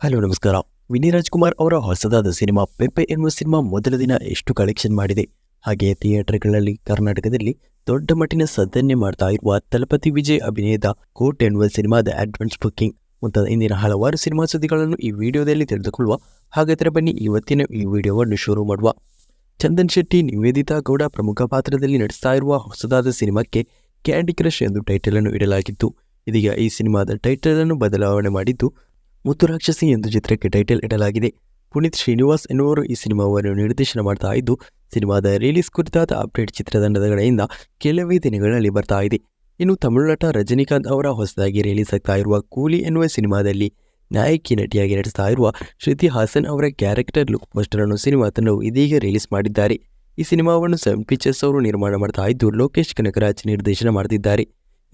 Hello, ನಮಸ್ಕಾರ. ವಿನಿ ರಾಜ್ಕುಮಾರ್ ಅವರ ಹೊಸದಾದ ಸಿನಿಮಾ ಪೆಪ್ಪೆ ಎನ್ನುವ ಸಿನಿಮಾ ಮೊದಲ ದಿನ ಎಷ್ಟು ಕಲೆಕ್ಷನ್ ಮಾಡಿದೆ. ಹಾಗೆಯೇ ಥಿಯೇಟರ್ಗಳಲ್ಲಿ ಕರ್ನಾಟಕದಲ್ಲಿ ದೊಡ್ಡ ಮಟ್ಟಿನ ಸದ್ದನ್ನೇ ಮಾಡ್ತಾ ಇರುವ ತಲಪತಿ ವಿಜಯ್ ಅಭಿನಯದ ಕೋಟ್ ಎನ್ನುವ ಸಿನಿಮಾದ ಅಡ್ವಾನ್ಸ್ ಬುಕ್ಕಿಂಗ್ ಮುಂತಾದ ಇಂದಿನ ಹಲವಾರು ಸಿನಿಮಾ ಸುದ್ದಿಗಳನ್ನು ಈ ವಿಡಿಯೋದಲ್ಲಿ ತಿಳಿದುಕೊಳ್ಳುವ ಹಾಗಾದರೆ ಬನ್ನಿ ಇವತ್ತಿನ ಈ ವಿಡಿಯೋವನ್ನು ಶುರು ಮಾಡುವ. ಚಂದನ್ ಶೆಟ್ಟಿ, ನಿವೇದಿತಾ ಗೌಡ ಪ್ರಮುಖ ಪಾತ್ರದಲ್ಲಿ ನಡೆಸ್ತಾ ಇರುವ ಹೊಸದಾದ ಸಿನಿಮಾಕ್ಕೆ ಕ್ಯಾಂಡಿ ಕ್ರಶ್ ಎಂದು ಟೈಟಲ್ ಅನ್ನು ಇಡಲಾಗಿತ್ತು. ಇದೀಗ ಈ ಸಿನಿಮಾದ ಟೈಟಲ್ ಅನ್ನು ಬದಲಾವಣೆ ಮಾಡಿದ್ದು ಮುತ್ತು ರಾಕ್ಷಸಿ ಎಂದು ಚಿತ್ರಕ್ಕೆ ಟೈಟಲ್ ಇಡಲಾಗಿದೆ. ಪುನೀತ್ ಶ್ರೀನಿವಾಸ್ ಎನ್ನುವರು ಈ ಸಿನಿಮಾವನ್ನು ನಿರ್ದೇಶನ ಮಾಡ್ತಾ ಇದ್ದು, ಸಿನಿಮಾದ ರಿಲೀಸ್ ಕುರಿತಾದ ಅಪ್ಡೇಟ್ ಚಿತ್ರತಂಡದ ಕಡೆಯಿಂದ ಕೆಲವೇ ದಿನಗಳಲ್ಲಿ ಬರ್ತಾ ಇದೆ. ಇನ್ನು ತಮಿಳು ನಟ ರಜನಿಕಾಂತ್ ಅವರ ಹೊಸದಾಗಿ ರಿಲೀಸ್ ಆಗ್ತಾ ಇರುವ ಕೂಲಿ ಎನ್ನುವ ಸಿನಿಮಾದಲ್ಲಿ ನಾಯಕಿ ನಟಿಯಾಗಿ ನಟಿಸ್ತಾ ಇರುವ ಶ್ರುತಿ ಹಾಸನ್ ಅವರ ಕ್ಯಾರೆಕ್ಟರ್ ಲುಕ್ ಪೋಸ್ಟರ್ ಅನ್ನು ಸಿನಿಮಾ ತಂಡವು ಇದೀಗ ರಿಲೀಸ್ ಮಾಡಿದ್ದಾರೆ. ಈ ಸಿನಿಮಾವನ್ನು ಸೆವೆನ್ ಪಿಕ್ಚರ್ಸ್ ಅವರು ನಿರ್ಮಾಣ ಮಾಡ್ತಾ ಇದ್ದು, ಲೋಕೇಶ್ ಕನಕರಾಜ್ ನಿರ್ದೇಶನ ಮಾಡ್ತಿದ್ದಾರೆ.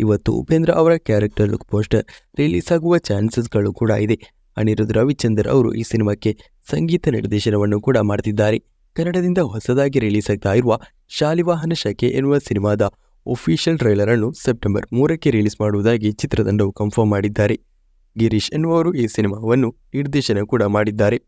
ಇವತ್ತು ಉಪೇಂದ್ರ ಅವರ ಕ್ಯಾರೆಕ್ಟರ್ ಲುಕ್ ಪೋಸ್ಟರ್ ರಿಲೀಸ್ ಆಗುವ ಚಾನ್ಸಸ್ಗಳು ಕೂಡ ಇದೆ. ಅನಿರುದ್ಧ ರವಿಚಂದರ್ ಅವರು ಈ ಸಿನಿಮಾಕ್ಕೆ ಸಂಗೀತ ನಿರ್ದೇಶನವನ್ನು ಕೂಡ ಮಾಡ್ತಿದ್ದಾರೆ. ಕನ್ನಡದಿಂದ ಹೊಸದಾಗಿ ರಿಲೀಸ್ ಆಗ್ತಾ ಇರುವ ಶಾಲಿವಾಹನ ಶಕೆ ಎನ್ನುವ ಸಿನಿಮಾದ ಒಫಿಷಿಯಲ್ ಟ್ರೈಲರ್ ಅನ್ನು ಸೆಪ್ಟೆಂಬರ್ ಮೂರಕ್ಕೆ ರಿಲೀಸ್ ಮಾಡುವುದಾಗಿ ಚಿತ್ರತಂಡವು ಕನ್ಫರ್ಮ್ ಮಾಡಿದ್ದಾರೆ. ಗಿರೀಶ್ ಎನ್ನುವರು ಈ ಸಿನಿಮಾವನ್ನು ನಿರ್ದೇಶನ ಕೂಡ ಮಾಡಿದ್ದಾರೆ.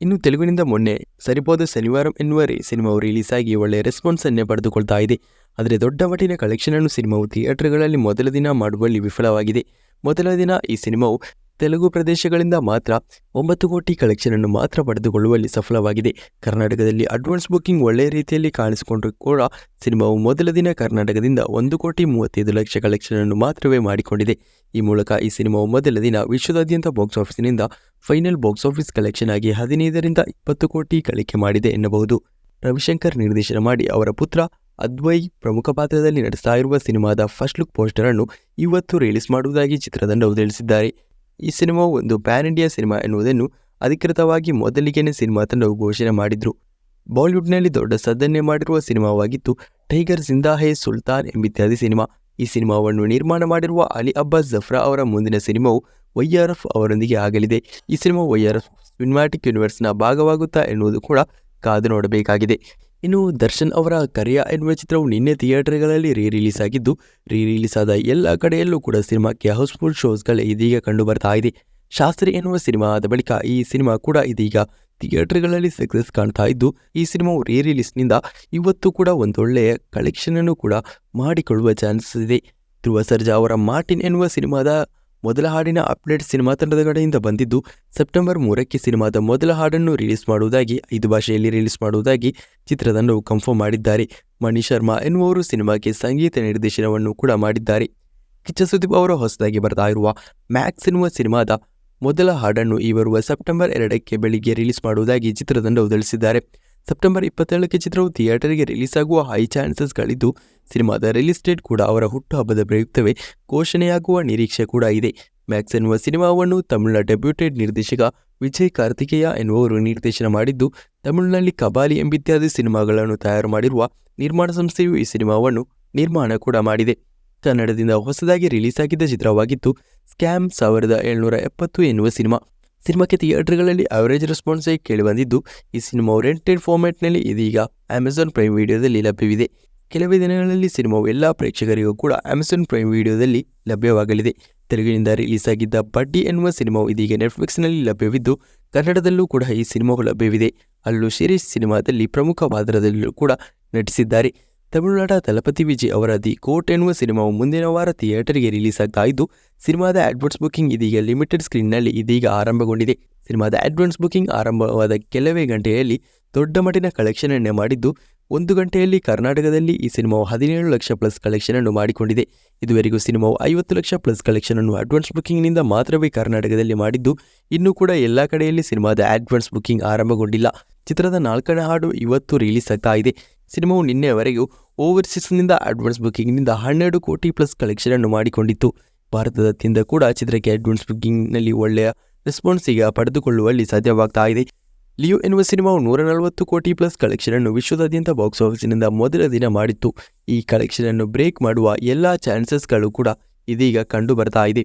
ಇನ್ನು ತೆಲುಗಿನಿಂದ ಮೊನ್ನೆ ಸರಿಪೋದ ಶನಿವಾರಂ ಎನ್ನುವ ಸಿನಿಮಾವು ರಿಲೀಸ್ ಆಗಿ ಒಳ್ಳೆಯ ರೆಸ್ಪಾನ್ಸ್ ಅನ್ನೇ ಪಡೆದುಕೊಳ್ತಾ ಇದೆ. ಆದರೆ ದೊಡ್ಡ ಮಟ್ಟಿನ ಕಲೆಕ್ಷನ್ ಅನ್ನು ಸಿನಿಮಾವು ಥಿಯೇಟರ್ಗಳಲ್ಲಿ ಮೊದಲ ದಿನ ಮಾಡುವಲ್ಲಿ ವಿಫಲವಾಗಿದೆ. ಮೊದಲ ದಿನ ಈ ಸಿನಿಮಾವು ತೆಲುಗು ಪ್ರದೇಶಗಳಿಂದ ಮಾತ್ರ ಒಂಬತ್ತು ಕೋಟಿ ಕಲೆಕ್ಷನ್ ಅನ್ನು ಮಾತ್ರ ಪಡೆದುಕೊಳ್ಳುವಲ್ಲಿ ಸಫಲವಾಗಿದೆ. ಕರ್ನಾಟಕದಲ್ಲಿ ಅಡ್ವಾನ್ಸ್ ಬುಕ್ಕಿಂಗ್ ಒಳ್ಳೆಯ ರೀತಿಯಲ್ಲಿ ಕಾಣಿಸಿಕೊಂಡರೂ ಕೂಡ ಸಿನಿಮಾವು ಮೊದಲ ದಿನ ಕರ್ನಾಟಕದಿಂದ ಒಂದು ಕೋಟಿ ಮೂವತ್ತೈದು ಲಕ್ಷ ಕಲೆಕ್ಷನ್ ಅನ್ನು ಮಾತ್ರವೇ ಮಾಡಿಕೊಂಡಿದೆ. ಈ ಮೂಲಕ ಈ ಸಿನಿಮಾವು ಮೊದಲ ದಿನ ವಿಶ್ವದಾದ್ಯಂತ ಬಾಕ್ಸ್ ಆಫೀಸಿನಿಂದ ಫೈನಲ್ ಬಾಕ್ಸ್ ಆಫೀಸ್ ಕಲೆಕ್ಷನ್ ಆಗಿ ಹದಿನೈದರಿಂದ ಇಪ್ಪತ್ತು ಕೋಟಿ ಗಳಿಕೆ ಮಾಡಿದೆ ಎನ್ನಬಹುದು. ರವಿಶಂಕರ್ ನಿರ್ದೇಶನ ಮಾಡಿ ಅವರ ಪುತ್ರ ಅದ್ವೈ ಪ್ರಮುಖ ಪಾತ್ರದಲ್ಲಿ ನಡೆಸ್ತಾ ಇರುವ ಸಿನಿಮಾದ ಫಸ್ಟ್ ಲುಕ್ ಪೋಸ್ಟರ್ ಅನ್ನು ಇವತ್ತು ರಿಲೀಸ್ ಮಾಡುವುದಾಗಿ ಚಿತ್ರತಂಡವು ತಿಳಿಸಿದ್ದಾರೆ. ಈ ಸಿನಿಮಾ ಒಂದು ಪ್ಯಾನ್ ಇಂಡಿಯಾ ಸಿನಿಮಾ ಎನ್ನುವುದನ್ನು ಅಧಿಕೃತವಾಗಿ ಮೊದಲಿಗೆನೇ ಸಿನಿಮಾ ತಂಡವು ಘೋಷಣೆ ಮಾಡಿದ್ರು. ಬಾಲಿವುಡ್ನಲ್ಲಿ ದೊಡ್ಡ ಸದ್ದನ್ನೇ ಮಾಡಿರುವ ಸಿನಿಮಾವಾಗಿತ್ತು ಟೈಗರ್ ಜಿಂದಾಹೆ ಸುಲ್ತಾನ್ ಎಂಬಿತ್ಯಾದಿ ಸಿನಿಮಾ. ಈ ಸಿನಿಮಾವನ್ನು ನಿರ್ಮಾಣ ಮಾಡಿರುವ ಅಲಿ ಅಬ್ಬಾಸ್ ಜಫ್ರಾ ಅವರ ಮುಂದಿನ ಸಿನಿಮಾವು ವೈಆರ್ಎಫ್ ಅವರೊಂದಿಗೆ ಆಗಲಿದೆ. ಈ ಸಿನಿಮಾ ವೈಆರ್ಎಫ್ ಸಿನಿಮ್ಯಾಟಿಕ್ ಯೂನಿವರ್ಸ್ನ ಭಾಗವಾಗುತ್ತಾ ಎನ್ನುವುದು ಕೂಡ ಕಾದು ನೋಡಬೇಕಾಗಿದೆ. ಇನ್ನು ದರ್ಶನ್ ಅವರ ಕರಿಯ ಎನ್ನುವ ಚಿತ್ರವು ನಿನ್ನೆ ಥಿಯೇಟರ್ಗಳಲ್ಲಿ ರೀ ರಿಲೀಸ್ ಆಗಿದ್ದು ರೀ ರಿಲೀಸ್ ಆದ ಎಲ್ಲ ಕಡೆಯಲ್ಲೂ ಕೂಡ ಸಿನಿಮಾಕ್ಕೆ ಹೌಸ್ಫುಲ್ ಶೋಸ್ಗಳು ಇದೀಗ ಕಂಡು ಬರ್ತಾ ಇದೆ. ಶಾಸ್ತ್ರಿ ಎನ್ನುವ ಸಿನಿಮಾ ಆದ ಬಳಿಕ ಈ ಸಿನಿಮಾ ಕೂಡ ಇದೀಗ ಥಿಯೇಟರ್ಗಳಲ್ಲಿ ಸಕ್ಸಸ್ ಕಾಣ್ತಾ ಇದ್ದು, ಈ ಸಿನಿಮಾವು ರೀ ರಿಲೀಸ್ನಿಂದ ಇವತ್ತು ಕೂಡ ಒಂದೊಳ್ಳೆಯ ಕಲೆಕ್ಷನ್ ಅನ್ನು ಕೂಡ ಮಾಡಿಕೊಳ್ಳುವ ಚಾನ್ಸಸ್ ಇದೆ. ಧ್ರುವ ಸರ್ಜಾ ಅವರ ಮಾರ್ಟಿನ್ ಎನ್ನುವ ಸಿನಿಮಾದ ಮೊದಲ ಹಾಡಿನ ಅಪ್ಡೇಟ್ ಸಿನಿಮಾ ತಂಡದ ಕಡೆಯಿಂದ ಬಂದಿದ್ದು, ಸೆಪ್ಟೆಂಬರ್ ಮೂರಕ್ಕೆ ಸಿನಿಮಾದ ಮೊದಲ ಹಾಡನ್ನು ರಿಲೀಸ್ ಮಾಡುವುದಾಗಿ, ಐದು ಭಾಷೆಯಲ್ಲಿ ರಿಲೀಸ್ ಮಾಡುವುದಾಗಿ ಚಿತ್ರತಂಡವು ಕನ್ಫರ್ಮ್ ಮಾಡಿದ್ದಾರೆ. ಮಣಿ ಶರ್ಮಾ ಎನ್ನುವರು ಸಿನಿಮಾಕ್ಕೆ ಸಂಗೀತ ನಿರ್ದೇಶನವನ್ನು ಕೂಡ ಮಾಡಿದ್ದಾರೆ. ಕಿಚ್ಚ ಸುದೀಪ್ ಅವರು ಹೊಸದಾಗಿ ಬರ್ತಾ ಇರುವ ಮ್ಯಾಕ್ಸ್ ಎನ್ನುವ ಸಿನಿಮಾದ ಮೊದಲ ಹಾಡನ್ನು ಈ ಬರುವ ಸೆಪ್ಟೆಂಬರ್ ಎರಡಕ್ಕೆ ಬೆಳಿಗ್ಗೆ ರಿಲೀಸ್ ಮಾಡುವುದಾಗಿ ಚಿತ್ರತಂಡವು ತಿಳಿಸಿದ್ದಾರೆ. ಸೆಪ್ಟೆಂಬರ್ ಇಪ್ಪತ್ತೇಳಕ್ಕೆ ಚಿತ್ರವು ಥಿಯೇಟರ್ಗೆ ರಿಲೀಸ್ ಆಗುವ ಹೈ ಚಾನ್ಸಸ್ಗಳಿದ್ದು ಸಿನಿಮಾದ ರಿಲೀಸ್ ಡೇಟ್ ಕೂಡ ಅವರ ಹುಟ್ಟುಹಬ್ಬದ ಪ್ರಯುಕ್ತವೇ ಘೋಷಣೆಯಾಗುವ ನಿರೀಕ್ಷೆ ಕೂಡ ಇದೆ. ಮ್ಯಾಕ್ಸ್ ಎನ್ನುವ ಸಿನಿಮಾವನ್ನು ತಮಿಳಿನ ಡೆಬ್ಯೂಟೆಡ್ ನಿರ್ದೇಶಕ ವಿಜಯ್ ಕಾರ್ತಿಕೇಯ ಎನ್ನುವರು ನಿರ್ದೇಶನ ಮಾಡಿದ್ದು, ತಮಿಳಿನಲ್ಲಿ ಕಬಾಲಿ ಎಂಬಿತ್ಯಾದಿ ಸಿನಿಮಾಗಳನ್ನು ತಯಾರು ಮಾಡಿರುವ ನಿರ್ಮಾಣ ಸಂಸ್ಥೆಯು ಈ ಸಿನಿಮಾವನ್ನು ನಿರ್ಮಾಣ ಕೂಡ ಮಾಡಿದೆ. ಕನ್ನಡದಿಂದ ಹೊಸದಾಗಿ ರಿಲೀಸ್ ಆಗಿದ್ದ ಚಿತ್ರವಾಗಿತ್ತು ಸ್ಕ್ಯಾಮ್ ಸಾವಿರದ ಏಳ್ನೂರ ಎಪ್ಪತ್ತು ಎನ್ನುವ ಸಿನಿಮಾ. ಸಿನಿಮಾಕ್ಕೆ ಥಿಯೇಟರ್ಗಳಲ್ಲಿ ಅವರೇಜ್ ರೆಸ್ಪಾನ್ಸ್ ಆಗಿ ಕೇಳಿಬಂದಿದ್ದು ಈ ಸಿನಿಮಾ ಓರಿಯೆಂಟೆಡ್ ಫಾರ್ಮ್ಯಾಟ್ನಲ್ಲಿ ಇದೀಗ ಅಮೆಝಾನ್ ಪ್ರೈಮ್ ವಿಡಿಯೋದಲ್ಲಿ ಲಭ್ಯವಿದೆ. ಕೆಲವೇ ದಿನಗಳಲ್ಲಿ ಸಿನಿಮಾವು ಎಲ್ಲ ಪ್ರೇಕ್ಷಕರಿಗೂ ಕೂಡ ಅಮೆಝಾನ್ ಪ್ರೈಮ್ ವಿಡಿಯೋದಲ್ಲಿ ಲಭ್ಯವಾಗಲಿದೆ. ತೆಲುಗಿನಿಂದ ರಿಲೀಸ್ ಆಗಿದ್ದ ಬಡ್ಡಿ ಎನ್ನುವ ಸಿನಿಮಾವು ಇದೀಗ ನೆಟ್ಫ್ಲಿಕ್ಸ್ನಲ್ಲಿ ಲಭ್ಯವಿದ್ದು, ಕನ್ನಡದಲ್ಲೂ ಕೂಡ ಈ ಸಿನಿಮಾವು ಲಭ್ಯವಿದೆ. ಅಲ್ಲೂ ಶಿರೀಶ್ ಸಿನಿಮಾದಲ್ಲಿ ಪ್ರಮುಖ ಪಾತ್ರದಲ್ಲೂ ಕೂಡ ನಟಿಸಿದ್ದಾರೆ. ತಮಿಳುನಾಡ ತಲಪತಿ ವಿಜಯ್ ಅವರ ದಿ ಕೋಟ್ ಎನ್ನುವ ಸಿನಿಮಾವು ಮುಂದಿನ ವಾರ ಥಿಯೇಟರ್ಗೆ ರಿಲೀಸ್ ಆಗ್ತಾ ಇದ್ದು ಸಿನಿಮಾದ ಅಡ್ವಾನ್ಸ್ ಬುಕಿಂಗ್ ಇದೀಗ ಲಿಮಿಟೆಡ್ ಸ್ಕ್ರೀನ್ನಲ್ಲಿ ಇದೀಗ ಆರಂಭಗೊಂಡಿದೆ. ಸಿನಿಮಾದ ಅಡ್ವಾನ್ಸ್ ಬುಕಿಂಗ್ ಆರಂಭವಾದ ಕೆಲವೇ ಗಂಟೆಯಲ್ಲಿ ದೊಡ್ಡ ಮಟ್ಟಿನ ಕಲೆಕ್ಷನ್ ಅನ್ನು ಮಾಡಿದ್ದು, ಒಂದು ಗಂಟೆಯಲ್ಲಿ ಕರ್ನಾಟಕದಲ್ಲಿ ಈ ಸಿನಿಮಾವು ಹದಿನೇಳು ಲಕ್ಷ ಪ್ಲಸ್ ಕಲೆಕ್ಷನ್ ಅನ್ನು ಮಾಡಿಕೊಂಡಿದೆ. ಇದುವರೆಗೂ ಸಿನಿಮಾವು ಐವತ್ತು ಲಕ್ಷ ಪ್ಲಸ್ ಕಲೆಕ್ಷನ್ ಅನ್ನು ಅಡ್ವಾನ್ಸ್ ಬುಕ್ಕಿಂಗ್ನಿಂದ ಮಾತ್ರವೇ ಕರ್ನಾಟಕದಲ್ಲಿ ಮಾಡಿದ್ದು, ಇನ್ನೂ ಕೂಡ ಎಲ್ಲ ಕಡೆಯಲ್ಲಿ ಸಿನಿಮಾದ ಅಡ್ವಾನ್ಸ್ ಬುಕಿಂಗ್ ಆರಂಭಗೊಂಡಿಲ್ಲ. ಚಿತ್ರದ ನಾಲ್ಕನೇ ಹಾಡು ಇವತ್ತು ರಿಲೀಸ್ ಆಗ್ತಾ ಇದೆ. ಸಿನಿಮಾವು ನಿನ್ನೆವರೆಗೂ ಓವರ್ಸೀಸ್ನಿಂದ ಅಡ್ವಾನ್ಸ್ ಬುಕ್ಕಿಂಗ್ನಿಂದ ಹನ್ನೆರಡು ಕೋಟಿ ಪ್ಲಸ್ ಕಲೆಕ್ಷನ್ ಅನ್ನು ಮಾಡಿಕೊಂಡಿತ್ತು. ಭಾರತದತ್ತಿಂದ ಕೂಡ ಚಿತ್ರಕ್ಕೆ ಅಡ್ವಾನ್ಸ್ ಬುಕ್ಕಿಂಗ್ನಲ್ಲಿ ಒಳ್ಳೆಯ ರೆಸ್ಪಾನ್ಸ್ ಈಗ ಪಡೆದುಕೊಳ್ಳುವಲ್ಲಿ ಸಾಧ್ಯವಾಗ್ತಾ ಇದೆ. ಲಿಯೋ ಎನ್ನುವ ಸಿನಿಮಾವು ನೂರ ನಲವತ್ತು ಕೋಟಿ ಪ್ಲಸ್ ಕಲೆಕ್ಷನ್ ಅನ್ನು ವಿಶ್ವದಾದ್ಯಂತ ಬಾಕ್ಸ್ ಆಫೀಸಿನಿಂದ ಮೊದಲ ದಿನ ಮಾಡಿತ್ತು. ಈ ಕಲೆಕ್ಷನ್ ಅನ್ನು ಬ್ರೇಕ್ ಮಾಡುವ ಎಲ್ಲ ಚಾನ್ಸಸ್ಗಳು ಕೂಡ ಇದೀಗ ಕಂಡು ಬರ್ತಾ ಇದೆ.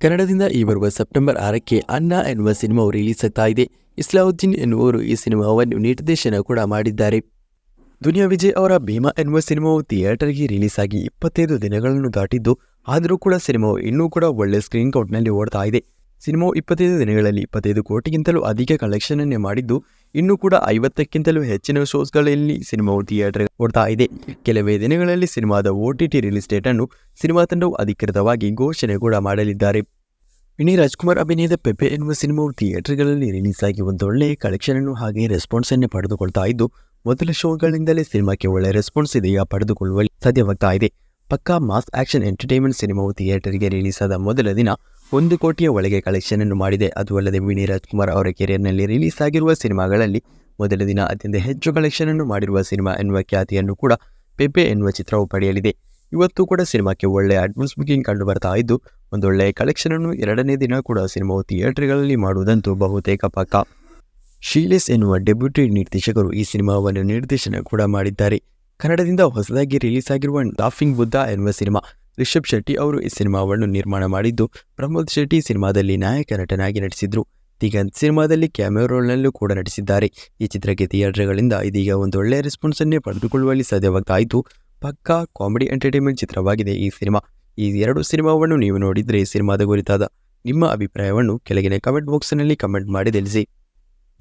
ಕನ್ನಡದಿಂದ ಈ ಬರುವ ಸೆಪ್ಟೆಂಬರ್ ಆರಕ್ಕೆ ಅನ್ನ ಎನ್ನುವ ಸಿನಿಮಾವು ರಿಲೀಸ್ ಆಗ್ತಾ ಇದೆ. ಇಸ್ಲಾವುದ್ದೀನ್ ಎನ್ನುವರು ಈ ಸಿನಿಮಾವನ್ನು ನಿರ್ದೇಶನ ಕೂಡ ಮಾಡಿದ್ದಾರೆ. ದುನಿಯಾ ವಿಜಯ್ ಅವರ ಭೀಮಾ ಎನ್ನುವ ಸಿನಿಮಾವು ಥಿಯೇಟರ್ಗೆ ರಿಲೀಸ್ ಆಗಿ ಇಪ್ಪತ್ತೈದು ದಿನಗಳನ್ನು ದಾಟಿದ್ದು, ಆದರೂ ಕೂಡ ಸಿನಿಮಾವು ಇನ್ನೂ ಕೂಡ ಒಳ್ಳೆ ಸ್ಕ್ರೀನ್ ಕೌಂಟ್ನಲ್ಲಿ ಓಡ್ತಾ ಇದೆ. ಸಿನಿಮಾವು ಇಪ್ಪತ್ತೈದು ದಿನಗಳಲ್ಲಿ ಇಪ್ಪತ್ತೈದು ಕೋಟಿಗಿಂತಲೂ ಅಧಿಕ ಕಲೆಕ್ಷನ್ ಅನ್ನೇ ಮಾಡಿದ್ದು, ಇನ್ನೂ ಕೂಡ ಐವತ್ತಕ್ಕಿಂತಲೂ ಹೆಚ್ಚಿನ ಶೋಸ್ಗಳಲ್ಲಿ ಸಿನಿಮಾವು ಥಿಯೇಟರ್ ಓಡ್ತಾ ಇದೆ. ಕೆಲವೇ ದಿನಗಳಲ್ಲಿ ಸಿನಿಮಾದ ಒ ಟಿ ಟಿ ರಿಲೀಸ್ ಡೇಟನ್ನು ಸಿನಿಮಾ ತಂಡವು ಅಧಿಕೃತವಾಗಿ ಘೋಷಣೆ ಕೂಡ ಮಾಡಲಿದ್ದಾರೆ. ವಿನಿ ರಾಜ್ಕುಮಾರ್ ಅಭಿನಯದ ಪೆಪೆ ಎನ್ನುವ ಸಿನಿಮಾವು ಥಿಯೇಟರ್ಗಳಲ್ಲಿ ರಿಲೀಸ್ ಆಗಿ ಒಂದೊಳ್ಳೆಯ ಕಲೆಕ್ಷನ್ ಅನ್ನು ಹಾಗೆ ರೆಸ್ಪಾನ್ಸ್ ಅನ್ನೇ ಪಡೆದುಕೊಳ್ತಾ ಇದ್ದು ಮೊದಲ ಶೋಗಳಿಂದಲೇ ಸಿನಿಮಾಕ್ಕೆ ಒಳ್ಳೆ ರೆಸ್ಪಾನ್ಸ್ ಇದೆಯಾ ಪಡೆದುಕೊಳ್ಳುವಲ್ಲಿ ಸಾಧ್ಯವಾಗ್ತಾ ಇದೆ ಪಕ್ಕಾ ಮಾಸ್ ಆಕ್ಷನ್ ಎಂಟರ್ಟೈನ್ಮೆಂಟ್ ಸಿನಿಮಾವು ಥಿಯೇಟರ್ಗೆ ರಿಲೀಸ್ ಆದ ಮೊದಲ ದಿನ ಒಂದು ಕೋಟಿಯ ಒಳಗೆ ಕಲೆಕ್ಷನ್ ಅನ್ನು ಮಾಡಿದೆ. ಅದು ಅಲ್ಲದೆ ವಿನಿ ರಾಜ್ಕುಮಾರ್ ಅವರ ಕೆರಿಯರ್ನಲ್ಲಿ ರಿಲೀಸ್ ಆಗಿರುವ ಸಿನಿಮಾಗಳಲ್ಲಿ ಮೊದಲ ದಿನ ಅತ್ಯಂತ ಹೆಚ್ಚು ಕಲೆಕ್ಷನ್ ಅನ್ನು ಮಾಡಿರುವ ಸಿನಿಮಾ ಎನ್ನುವ ಖ್ಯಾತಿಯನ್ನು ಕೂಡ ಪೆಪೆ ಎನ್ನುವ ಚಿತ್ರವು ಪಡೆಯಲಿದೆ. ಇವತ್ತು ಕೂಡ ಸಿನಿಮಾಕ್ಕೆ ಒಳ್ಳೆಯ ಅಡ್ವಾನ್ಸ್ ಬುಕಿಂಗ್ ಕಂಡು ಬರ್ತಾ ಇದ್ದು ಒಂದೊಳ್ಳೆಯ ಕಲೆಕ್ಷನ್ ಅನ್ನು ಎರಡನೇ ದಿನ ಕೂಡ ಸಿನಿಮಾವು ಥಿಯೇಟರ್ಗಳಲ್ಲಿ ಮಾಡುವುದಂತೂ ಬಹುತೇಕ ಪಕ್ಕ ಶೀಲೇಸ್ ಎನ್ನುವ ಡೆಬ್ಯೂಟಿ ನಿರ್ದೇಶಕರು ಈ ಸಿನಿಮಾವನ್ನು ನಿರ್ದೇಶನ ಕೂಡ ಮಾಡಿದ್ದಾರೆ. ಕನ್ನಡದಿಂದ ಹೊಸದಾಗಿ ರಿಲೀಸ್ ಆಗಿರುವ ಲಾಫಿಂಗ್ ಬುದ್ಧ ಎನ್ನುವ ಸಿನಿಮಾ, ರಿಷಬ್ ಶೆಟ್ಟಿ ಅವರು ಈ ಸಿನಿಮಾವನ್ನು ನಿರ್ಮಾಣ ಮಾಡಿದ್ದು, ಪ್ರಮೋದ್ ಶೆಟ್ಟಿ ಸಿನಿಮಾದಲ್ಲಿ ನಾಯಕ ನಟನಾಗಿ ನಟಿಸಿದ್ರು. ದಿಗಂತ್ ಸಿನಿಮಾದಲ್ಲಿ ಕ್ಯಾಮೆರಾ ರೋಲ್ನಲ್ಲೂ ಕೂಡ ನಟಿಸಿದ್ದಾರೆ. ಈ ಚಿತ್ರಕ್ಕೆ ಥಿಯೇಟರ್ಗಳಿಂದ ಇದೀಗ ಒಂದು ಒಳ್ಳೆಯ ರೆಸ್ಪಾನ್ಸನ್ನೇ ಪಡೆದುಕೊಳ್ಳುವಲ್ಲಿ ಸಾಧ್ಯವಾಗ್ತಾಯಿತು ಪಕ್ಕಾ ಕಾಮಿಡಿ ಎಂಟರ್ಟೈನ್ಮೆಂಟ್ ಚಿತ್ರವಾಗಿದೆ ಈ ಸಿನಿಮಾ. ಈ ಎರಡು ಸಿನಿಮಾವನ್ನು ನೀವು ನೋಡಿದರೆ ಸಿನಿಮಾದ ಕುರಿತಾದ ನಿಮ್ಮ ಅಭಿಪ್ರಾಯವನ್ನು ಕೆಳಗಿನ ಕಮೆಂಟ್ ಬಾಕ್ಸ್ನಲ್ಲಿ ಕಮೆಂಟ್ ಮಾಡಿ ತಿಳಿಸಿ.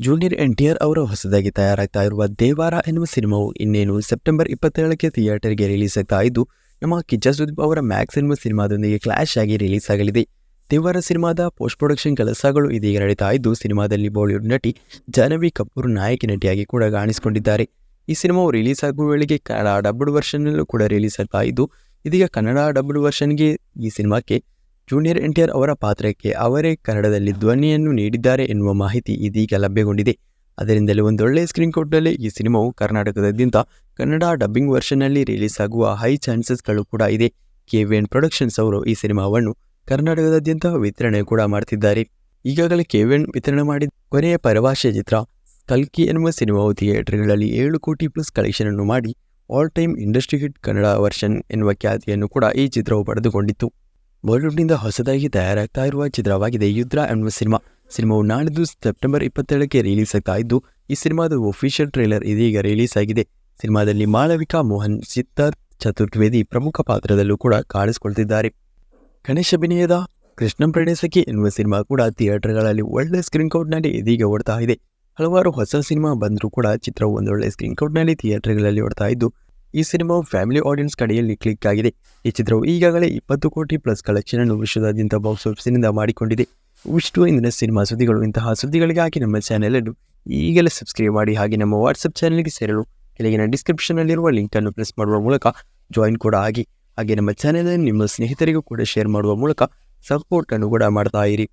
ಜೂನಿಯರ್ ಎನ್ ಟಿ ಆರ್ ಅವರ ಹೊಸದಾಗಿ ತಯಾರಾಗ್ತಾ ಇರುವ ದೇವಾರ ಎನ್ನುವ ಸಿನಿಮಾವು ಇನ್ನೇನು ಸೆಪ್ಟೆಂಬರ್ ಇಪ್ಪತ್ತೇಳಕ್ಕೆ ಥಿಯೇಟರ್ಗೆ ರಿಲೀಸ್ ಆಗ್ತಾ ಇದ್ದು, ನಮ್ಮ ಕಿಚ್ಚ ಸುದೀಪ್ ಅವರ ಮ್ಯಾಕ್ಸ್ ಎನ್ನುವ ಸಿನಿಮಾದೊಂದಿಗೆ ಕ್ಲಾಶ್ ಆಗಿ ರಿಲೀಸ್ ಆಗಲಿದೆ. ದೇವಾರ ಸಿನಿಮಾದ ಪೋಸ್ಟ್ ಪ್ರೊಡಕ್ಷನ್ ಕೆಲಸಗಳು ಇದೀಗ ನಡೀತಾ ಇದ್ದು, ಸಿನಿಮಾದಲ್ಲಿ ಬಾಲಿವುಡ್ ನಟಿ ಜಾಹ್ನವಿ ಕಪೂರ್ ನಾಯಕಿ ನಟಿಯಾಗಿ ಕೂಡ ಕಾಣಿಸಿಕೊಂಡಿದ್ದಾರೆ. ಈ ಸಿನಿಮಾವು ರಿಲೀಸ್ ಆಗುವ ವೇಳೆಗೆ ಕನ್ನಡ ಡಬ್ಡ್ ವರ್ಷನ್ನಲ್ಲೂ ಕೂಡ ರಿಲೀಸ್ ಆಗ್ತಾ ಇದ್ದು, ಇದೀಗ ಕನ್ನಡ ಡಬ್ಡ್ ವರ್ಷನ್ಗೆ ಈ ಸಿನಿಮಾಕ್ಕೆ ಜೂನಿಯರ್ ಆರ್ ಅವರ ಪಾತ್ರಕ್ಕೆ ಅವರೇ ಕನ್ನಡದಲ್ಲಿ ಧ್ವನಿಯನ್ನು ನೀಡಿದ್ದಾರೆ ಎನ್ನುವ ಮಾಹಿತಿ ಇದೀಗ ಲಭ್ಯಗೊಂಡಿದೆ. ಅದರಿಂದಲೇ ಒಂದೊಳ್ಳೆಯ ಸ್ಕ್ರೀನ್ ಕೋಟ್ನಲ್ಲಿ ಈ ಸಿನಿಮಾವು ಕರ್ನಾಟಕದಾದ್ಯಂತ ಕನ್ನಡ ಡಬ್ಬಿಂಗ್ ವರ್ಷನ್ನಲ್ಲಿ ರಿಲೀಸ್ ಆಗುವ ಹೈ ಚಾನ್ಸಸ್ಗಳು ಕೂಡ ಇದೆ. ಕೆ ವಿ ಎನ್ ಪ್ರೊಡಕ್ಷನ್ಸ್ ಅವರು ಈ ಸಿನಿಮಾವನ್ನು ಕರ್ನಾಟಕದಾದ್ಯಂತ ವಿತರಣೆ ಕೂಡ ಮಾಡ್ತಿದ್ದಾರೆ. ಈಗಾಗಲೇ ಕೆ ವಿ ಎನ್ ವಿತರಣೆ ಮಾಡಿದ ಕೊನೆಯ ಪರಭಾಷೆ ಚಿತ್ರ ಕಲ್ಕಿ ಎನ್ನುವ ಸಿನಿಮಾವು ಥಿಯೇಟರ್ಗಳಲ್ಲಿ ಏಳು ಕೋಟಿ ಪ್ಲಸ್ ಕಲೆಕ್ಷನ್ ಅನ್ನು ಮಾಡಿ all time industry hit Kannada version ಎನ್ನುವ ಖ್ಯಾತಿಯನ್ನು ಕೂಡ ಈ ಚಿತ್ರವು ಪಡೆದುಕೊಂಡಿತ್ತು. ಬಾಲಿವುಡ್ನಿಂದ ಹೊಸದಾಗಿ ತಯಾರಾಗ್ತಾ ಇರುವ ಚಿತ್ರವಾಗಿದೆ ಯುದ್ರ ಎನ್ನುವ ಸಿನಿಮಾ. ಸಿನಿಮಾವು ನಾಳಿದ್ದು ಸೆಪ್ಟೆಂಬರ್ ಇಪ್ಪತ್ತೇಳಕ್ಕೆ ರಿಲೀಸ್ ಆಗ್ತಾ ಇದ್ದು, ಈ ಸಿನಿಮಾದ ಒಫಿಷಿಯಲ್ ಟ್ರೇಲರ್ ಇದೀಗ ರಿಲೀಸ್ ಆಗಿದೆ. ಸಿನಿಮಾದಲ್ಲಿ ಮಾಳವಿಕಾ, ಮೋಹನ್, ಸಿದ್ಧಾರ್ಥ್ ಚತುರ್ವೇದಿ ಪ್ರಮುಖ ಪಾತ್ರದಲ್ಲೂ ಕೂಡ ಕಾಣಿಸಿಕೊಳ್ತಿದ್ದಾರೆ. ಗಣೇಶ್ ಅಭಿನಯದ ಕೃಷ್ಣ ಪ್ರಣೇಸಕಿ ಎನ್ನುವ ಸಿನಿಮಾ ಕೂಡ ಥಿಯೇಟರ್ಗಳಲ್ಲಿ ಒಳ್ಳೆ ಸ್ಕ್ರೀನ್ ಕೌಟ್ನಲ್ಲಿ ಇದೀಗ ಓಡ್ತಾ ಇದೆ. ಹಲವಾರು ಹೊಸ ಸಿನಿಮಾ ಬಂದರೂ ಕೂಡ ಚಿತ್ರವು ಒಂದೊಳ್ಳೆ ಸ್ಕ್ರೀನ್ ಕೌಟ್ನಲ್ಲಿ ಥಿಯೇಟರ್ಗಳಲ್ಲಿ ಓಡ್ತಾ ಇದ್ದು ಈ ಸಿನಿಮಾವು ಫ್ಯಾಮಿಲಿ ಆಡಿಯನ್ಸ್ ಕಡೆಯಲ್ಲಿ ಕ್ಲಿಕ್ ಆಗಿದೆ. ಈ ಚಿತ್ರವು ಈಗಾಗಲೇ ಇಪ್ಪತ್ತು ಕೋಟಿ ಪ್ಲಸ್ ಕಲೆಕ್ಷನ್ ಅನ್ನು ವಿಶ್ವದಾದ್ಯಂತ ಬಾಕ್ಸ್ ಆಫೀಸಿನಿಂದ ಮಾಡಿಕೊಂಡಿದೆ. ಇಷ್ಟು ಇಂದಿನ ಸಿನಿಮಾ ಸುದ್ದಿಗಳು. ಇಂತಹ ಸುದ್ದಿಗಳಿಗಾಗಿ ನಮ್ಮ ಚಾನೆಲ್ ಅನ್ನು ಈಗಲೇ ಸಬ್ಸ್ಕ್ರೈಬ್ ಮಾಡಿ ಹಾಗೆ ನಮ್ಮ ವಾಟ್ಸಪ್ ಚಾನೆಲ್ಗೆ ಸೇರಲು ಕೆಳಗಿನ ಲಿಂಕ್ ಲಿಂಕನ್ನು ಪ್ರೆಸ್ ಮಾಡುವ ಮೂಲಕ ಜಾಯಿನ್ ಕೂಡ ಆಗಿ. ಹಾಗೆ ನಮ್ಮ ಚಾನೆಲ್ ನಿಮ್ಮ ಸ್ನೇಹಿತರಿಗೂ ಕೂಡ ಶೇರ್ ಮಾಡುವ ಮೂಲಕ ಸಪೋರ್ಟನ್ನು ಕೂಡ ಮಾಡ್ತಾ ಇರಿ.